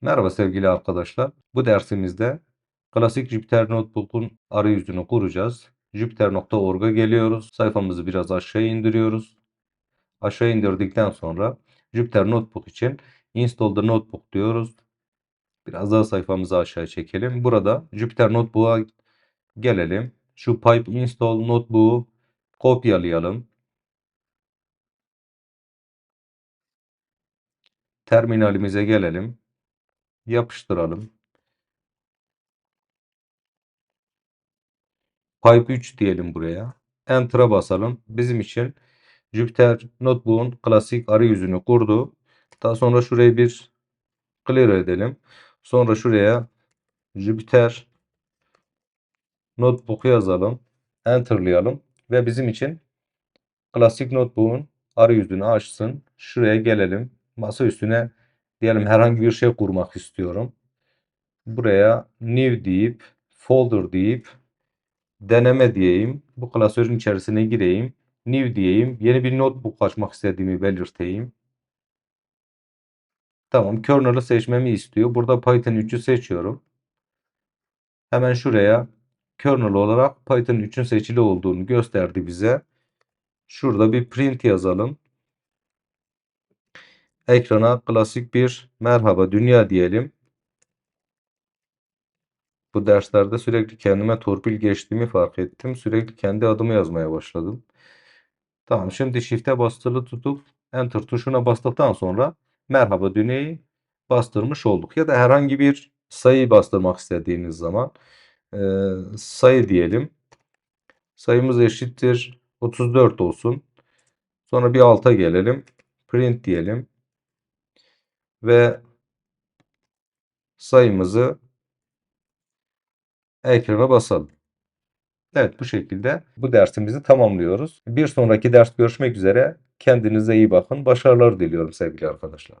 Merhaba sevgili arkadaşlar. Bu dersimizde klasik Jupyter Notebook'un arayüzünü kuracağız. Jupyter.org'a geliyoruz. Sayfamızı biraz aşağı indiriyoruz. Aşağı indirdikten sonra Jupyter Notebook için Install the Notebook diyoruz. Biraz daha sayfamızı aşağı çekelim. Burada Jupyter Notebook'a gelelim. Şu pipe install notebook'u kopyalayalım. Terminalimize gelelim. Yapıştıralım. Pipe 3 diyelim buraya. Enter'a basalım. Bizim için Jupyter Notebook'un klasik arayüzünü kurdu. Daha sonra şurayı bir clear edelim. Sonra şuraya Jupyter Notebook yazalım. Enter'layalım. Ve bizim için klasik Notebook'un arayüzünü açsın. Şuraya gelelim. Masa üstüne diyelim herhangi bir şey kurmak istiyorum. Buraya new deyip folder deyip deneme diyeyim. Bu klasörün içerisine gireyim. New diyeyim. Yeni bir notebook açmak istediğimi belirteyim. Tamam. Kernel'ı seçmemi istiyor. Burada Python 3'ü seçiyorum. Hemen şuraya kernel olarak Python 3'ün seçili olduğunu gösterdi bize. Şurada bir print yazalım. Ekrana klasik bir merhaba dünya diyelim. Bu derslerde sürekli kendime torpil geçtiğimi fark ettim. Sürekli kendi adımı yazmaya başladım. Tamam şimdi shift'e bastılı tutup enter tuşuna bastıktan sonra merhaba dünyayı bastırmış olduk. Ya da herhangi bir sayı bastırmak istediğiniz zaman e, sayı diyelim. Sayımız eşittir 34 olsun. Sonra bir alta gelelim. Print diyelim. Ve sayımızı ekrana basalım. Evet bu şekilde bu dersimizi tamamlıyoruz. Bir sonraki ders görüşmek üzere. Kendinize iyi bakın. Başarılar diliyorum sevgili arkadaşlar.